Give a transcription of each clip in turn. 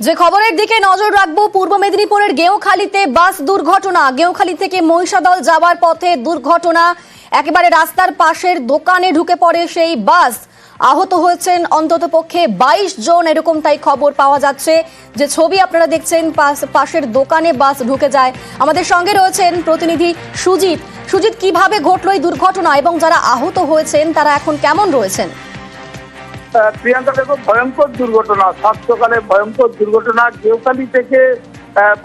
যে খবরের দিকে নজর রাখব, পূর্ব মেদিনীপুরের গেঁওখালীতে বাস দুর্ঘটনা। গেঁওখালী থেকে মহিষাদল যাওয়ার পথে দুর্ঘটনা। একেবারে রাস্তার পাশের দোকানে ঢুকে পড়ে সেই বাস। আহত হয়েছেন অন্তত পক্ষে বাইশ জন, এরকম তাই খবর পাওয়া যাচ্ছে। যে ছবি আপনারা দেখছেন, পাশ- পাশের দোকানে বাস ঢুকে যায়। আমাদের সঙ্গে রয়েছেন প্রতিনিধি সুজিত। সুজিত, কীভাবে ঘটলো এই দুর্ঘটনা এবং যারা আহত হয়েছেন, তারা এখন কেমন রয়েছেন? প্রিয়াঙ্কা, দেখো, ভয়ঙ্কর দুর্ঘটনা। সাত সকালে ভয়ঙ্কর দুর্ঘটনা। গেউখালি থেকে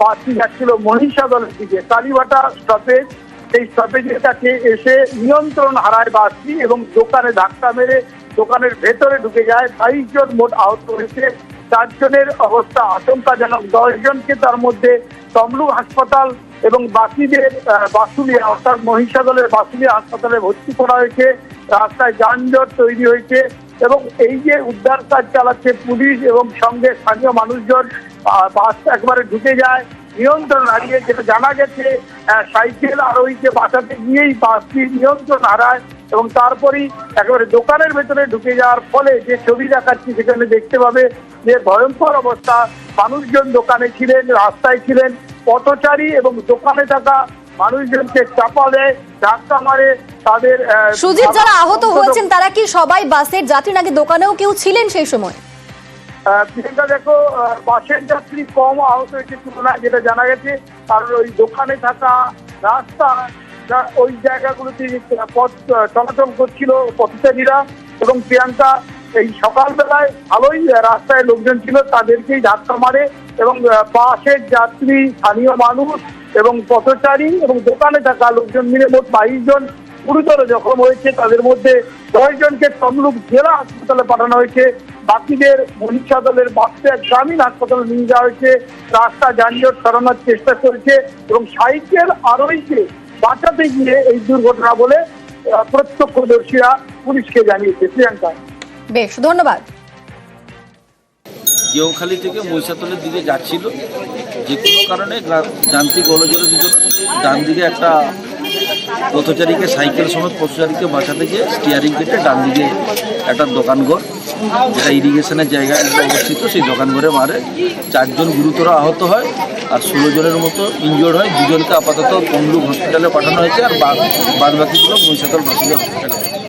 বাসটি যাচ্ছিল মহিষাদলের দিকে কালীবাটা স্টপেজ সেই স্টপেজের কাছে এসে নিয়ন্ত্রণ হারায় বাসটি এবং দোকানে ধাক্কা মেরে দোকানের ভেতরে ঢুকে যায়। বাইশ জন মোট আহত হয়েছে। চারজনের অবস্থা আশঙ্কাজনক। দশজনকে তার মধ্যে তমলুক হাসপাতাল এবং বাকিদের বাসুলিয়া, অর্থাৎ মহিষাদলের বাসুলিয়া হাসপাতালে ভর্তি করা হয়েছে। রাস্তায় যানজট তৈরি হয়েছে। এবং এই যে উদ্ধার কাজ চালাচ্ছে পুলিশ এবং সঙ্গে স্থানীয় মানুষজন বাস একবারে ঢুকে যায়, নিয়ন্ত্রণ হারিয়ে যেটা জানা গেছে সাইকেল আরোহীকে বাঁচাতে গিয়েই বাসটি নিয়ন্ত্রণ হারায় এবং তারপরেই একেবারে দোকানের ভেতরে ঢুকে যাওয়ার ফলে যে ছবি দেখাচ্ছি সেখানে দেখতে পাবে যে ভয়ঙ্কর অবস্থা। মানুষজন দোকানে ছিলেন, রাস্তায় ছিলেন, পথচারী এবং দোকানে থাকা মানুষজনকে চাপা দেয় ধাক্কা মারে তাদের সুজিত যারা আহত হয়েছেন তারা কি সবাই বাসের যাত্রী নাকি দোকানেও কেউ ছিলেন সেই সময়? প্রিয়াঙ্কা দেখো বাসের যাত্রী কম আহত হয়েছে তুলনায় যেটা জানা গেছে। কারণ ওই দোকানে থাকা রাস্তা ওই জায়গাগুলোতে পথ চলাচল করছিল পথচারীরা এবং প্রিয়াঙ্কা এই সকালবেলায় ভালোই রাস্তায় লোকজন ছিল, তাদেরকেই ধাক্কা মারে এবং বাসের যাত্রী স্থানীয় মানুষ এবং পথচারী এবং দোকানে থাকা লোকজন মিলে মোট বাইশ জন গুরুতর জখম হয়েছে। তাদের মধ্যে দশ জনকে তমলুক জেলা হাসপাতালে পাঠানো হয়েছে। বাকিদের মনীষা দলের বাসে গ্রামীণ হাসপাতালে নিয়ে যাওয়া হয়েছে। রাস্তা যানজট সরানোর চেষ্টা করেছে এবং সাইকেল আরোহীকে বাঁচাতে গিয়ে এই দুর্ঘটনা বলে প্রত্যক্ষদর্শীরা পুলিশকে জানিয়েছে। প্রিয়াঙ্কা। বেশ, ধন্যবাদ। কেউখালী থেকে মহিষাতলের দিকে যাচ্ছিল, যে কোনো কারণে যান্ত্রিক গোলজলের দিকে ডান দিকে একটা পথচারীকে সাইকেল সমেত পথচারীকে বাঁচাতে গিয়ে স্টিয়ারিং কেটে ডান দিকে একটা দোকানঘর, যেটা ইরিগেশনের জায়গায় অবস্থিত, সেই দোকানঘরে মারে। চারজন গুরুতর আহত হয় আর ষোলো জনের মতো ইনজোর্ড হয়। দুজনকে আপাতত তমলুক হসপিটালে পাঠানো হয়েছে আর বাদ বাকিগুলো মহিষাতল হসপিটালে